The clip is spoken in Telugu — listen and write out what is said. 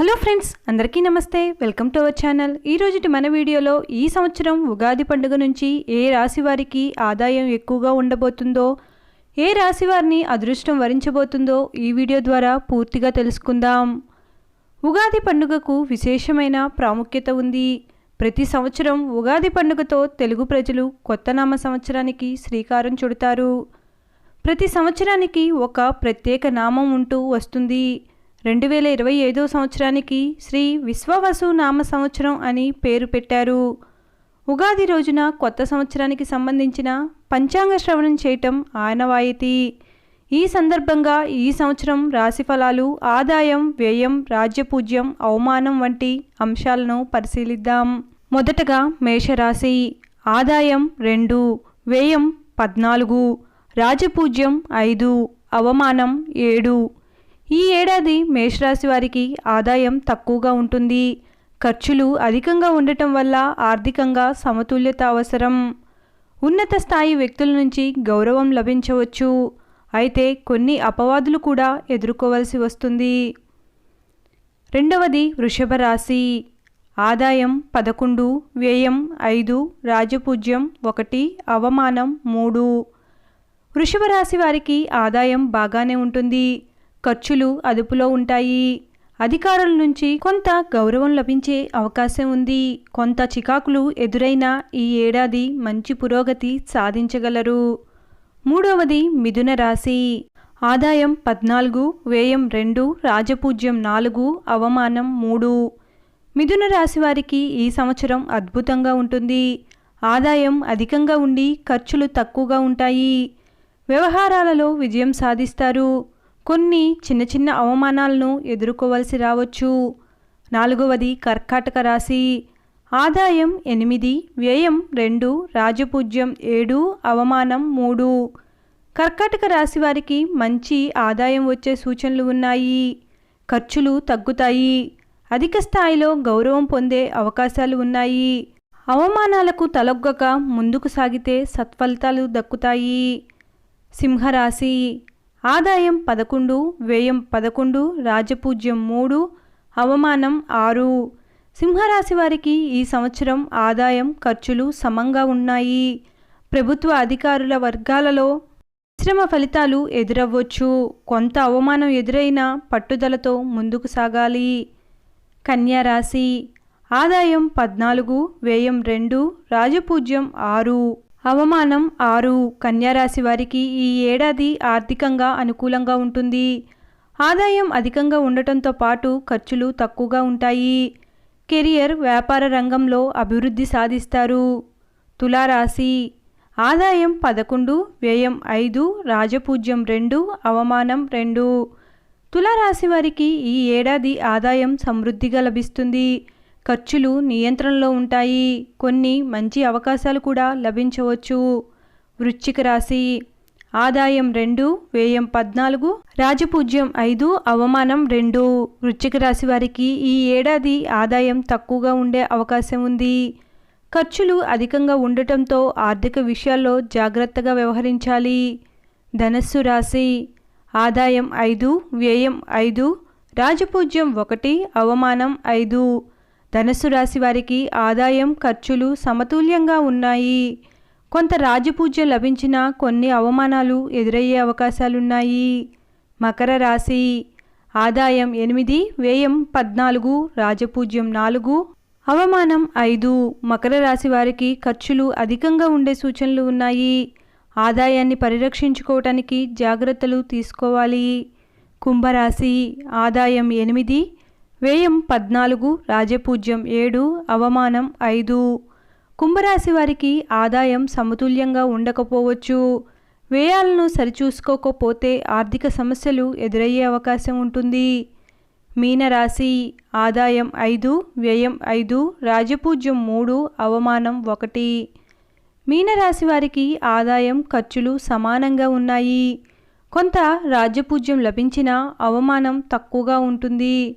హలో ఫ్రెండ్స్ అందరికీ నమస్తే. Welcome to our channel. ఈరోజుటి మన వీడియోలో ఈ సంవత్సరం ఉగాది పండుగ నుంచి ఏ రాశి వారికి ఆదాయం ఎక్కువగా ఉండబోతుందో ఏ రాశి వారిని అదృష్టం వరించబోతుందో ఈ వీడియో ద్వారా పూర్తిగా తెలుసుకుందాం. ఉగాది పండుగకు విశేషమైన ప్రాముఖ్యత ఉంది. ప్రతి సంవత్సరం ఉగాది పండుగతో తెలుగు ప్రజలు కొత్త నామ సంవత్సరానికి శ్రీకారం చుడతారు. ప్రతి సంవత్సరానికి ఒక ప్రత్యేక నామం ఉంటూ వస్తుంది. రెండు వేల ఇరవై ఐదో సంవత్సరానికి శ్రీ విశ్వవసు నామ సంవత్సరం అని పేరు పెట్టారు. ఉగాది రోజున కొత్త సంవత్సరానికి సంబంధించిన పంచాంగ శ్రవణం చేయటం ఆనవాయితీ. ఈ సందర్భంగా ఈ సంవత్సరం రాశి ఫలాలు ఆదాయం వ్యయం రాజ్యపూజ్యం అవమానం వంటి అంశాలను పరిశీలిద్దాం. మొదటగా మేషరాశి. ఆదాయం రెండు వ్యయం పద్నాలుగు రాజపూజ్యం ఐదు అవమానం ఏడు ఈ ఏడాది మేషరాశి వారికి ఆదాయం తక్కువగా ఉంటుంది. ఖర్చులు అధికంగా ఉండటం వల్ల ఆర్థికంగా సమతుల్యత అవసరం. ఉన్నత స్థాయి వ్యక్తుల నుంచి గౌరవం లభించవచ్చు. అయితే కొన్ని అపవాదులు కూడా ఎదుర్కోవలసి వస్తుంది. రెండవది వృషభ రాశి. ఆదాయం పదకొండు వ్యయం ఐదు రాజపూజ్యం ఒకటి అవమానం మూడు. వృషభ రాశి వారికి ఆదాయం బాగానే ఉంటుంది. ఖర్చులు అదుపులో ఉంటాయి. అధికారుల నుంచి కొంత గౌరవం లభించే అవకాశం ఉంది. కొంత చికాకులు ఎదురైనా ఈ ఏడాది మంచి పురోగతి సాధించగలరు. మూడవది మిథున రాశి. ఆదాయం పద్నాలుగు వ్యయం రెండు రాజపూజ్యం నాలుగు అవమానం మూడు. మిథున రాశి వారికి ఈ సంవత్సరం అద్భుతంగా ఉంటుంది. ఆదాయం అధికంగా ఉండి ఖర్చులు తక్కువగా ఉంటాయి. వ్యవహారాలలో విజయం సాధిస్తారు. కొన్ని చిన్న చిన్న అవమానాలను ఎదుర్కోవలసి రావచ్చు. నాలుగవది కర్కాటక రాశి. ఆదాయం ఎనిమిది వ్యయం రెండు రాజపూజ్యం ఏడు అవమానం మూడు. కర్కాటక రాశి వారికి మంచి ఆదాయం వచ్చే సూచనలు ఉన్నాయి. ఖర్చులు తగ్గుతాయి. అధిక స్థాయిలో గౌరవం పొందే అవకాశాలు ఉన్నాయి. అవమానాలకు తలొగ్గక ముందుకు సాగితే సత్ఫలితాలు దక్కుతాయి. సింహరాశి. ఆదాయం పదకొండు వ్యయం పదకొండు రాజపూజ్యం మూడు అవమానం ఆరు. సింహరాశి వారికి ఈ సంవత్సరం ఆదాయం ఖర్చులు సమంగా ఉన్నాయి. ప్రభుత్వ అధికారుల వర్గాలలో మిశ్రమ ఫలితాలు ఎదురవ్వచ్చు. కొంత అవమానం ఎదురైనా పట్టుదలతో ముందుకు సాగాలి. కన్యారాశి ఆదాయం పద్నాలుగు వ్యయం రెండు రాజపూజ్యం ఆరు. అవమానం ఆరు. కన్యారాశి వారికి ఈ ఏడాది ఆర్థికంగా అనుకూలంగా ఉంటుంది. ఆదాయం అధికంగా ఉండటంతో పాటు ఖర్చులు తక్కువగా ఉంటాయి. కెరియర్ వ్యాపార రంగంలో అభివృద్ధి సాధిస్తారు. తులారాశి. ఆదాయం పదకొండు వ్యయం ఐదు రాజపూజ్యం రెండు అవమానం రెండు. తులారాశి వారికి ఈ ఏడాది ఆదాయం సమృద్ధిగా లభిస్తుంది. ఖర్చులు నియంత్రణలో ఉంటాయి. కొన్ని మంచి అవకాశాలు కూడా లభించవచ్చు. వృశ్చిక రాశి. ఆదాయం రెండు వ్యయం పద్నాలుగు రాజపూజ్యం ఐదు అవమానం రెండు. వృశ్చిక రాశి వారికి ఈ ఏడాది ఆదాయం తక్కువగా ఉండే అవకాశం ఉంది. ఖర్చులు అధికంగా ఉండటంతో ఆర్థిక విషయాల్లో జాగ్రత్తగా వ్యవహరించాలి. ధనస్సు రాశి. ఆదాయం ఐదు వ్యయం ఐదు రాజపూజ్యం ఒకటి అవమానం ఐదు. ధనస్సు రాశి వారికి ఆదాయం ఖర్చులు సమతుల్యంగా ఉన్నాయి. కొంత రాజపూజ్యం లభించిన కొన్ని అవమానాలు ఎదురయ్యే అవకాశాలున్నాయి. మకర రాశి ఆదాయం ఎనిమిది వ్యయం పద్నాలుగు రాజపూజ్యం నాలుగు అవమానం ఐదు. మకర రాశి వారికి ఖర్చులు అధికంగా ఉండే సూచనలు ఉన్నాయి. ఆదాయాన్ని పరిరక్షించుకోవటానికి జాగ్రత్తలు తీసుకోవాలి. కుంభరాశి ఆదాయం ఎనిమిది వ్యయం పద్నాలుగు రాజపూజ్యం ఏడు అవమానం ఐదు. కుంభరాశి వారికి ఆదాయం సమతుల్యంగా ఉండకపోవచ్చు. వ్యయాలను సరిచూసుకోకపోతే ఆర్థిక సమస్యలు ఎదురయ్యే అవకాశం ఉంటుంది. మీనరాశి ఆదాయం ఐదు వ్యయం ఐదు రాజపూజ్యం మూడు అవమానం ఒకటి. మీనరాశి వారికి ఆదాయం ఖర్చులు సమానంగా ఉన్నాయి. కొంత రాజ్యపూజ్యం లభించిన అవమానం తక్కువగా ఉంటుంది.